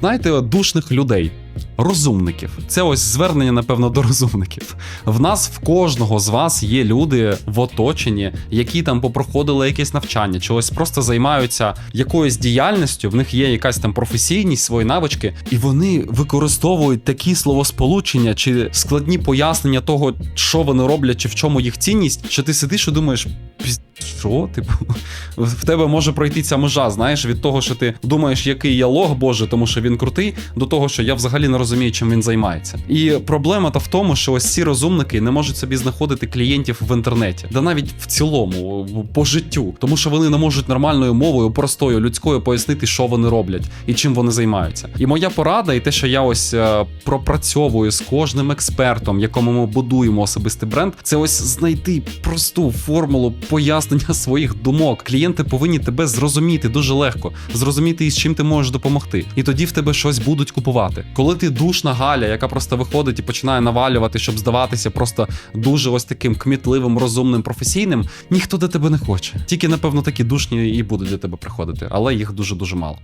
знаєте, душних людей. Розумників, це ось звернення, напевно, до розумників. В нас в кожного з вас є люди в оточенні, які там попроходили якесь навчання, чи ось просто займаються якоюсь діяльністю. В них є якась там професійність, свої навички, і вони використовують такі словосполучення чи складні пояснення того, що вони роблять, чи в чому їх цінність, що ти сидиш і думаєш. «Піз- Що, типу, в тебе може пройти ця межа, знаєш, від того, що ти думаєш, який я лох Боже, тому що він крутий, до того, що я взагалі не розумію, чим він займається. І проблема та в тому, що ось ці розумники не можуть собі знаходити клієнтів в інтернеті, да навіть в цілому, по життю, тому що вони не можуть нормальною мовою, простою, людською пояснити, що вони роблять і чим вони займаються. І моя порада, і те, що я ось е, пропрацьовую з кожним експертом, якому ми будуємо особистий бренд, це ось знайти просту формулу пояснення своїх думок. Клієнти повинні тебе зрозуміти дуже легко, зрозуміти із чим ти можеш допомогти. І тоді в тебе щось будуть купувати. Коли ти душна Галя, яка просто виходить і починає навалювати, щоб здаватися просто дуже ось таким кмітливим, розумним, професійним, ніхто до тебе не хоче. Тільки, напевно, такі душні і будуть до тебе приходити, але їх дуже дуже мало.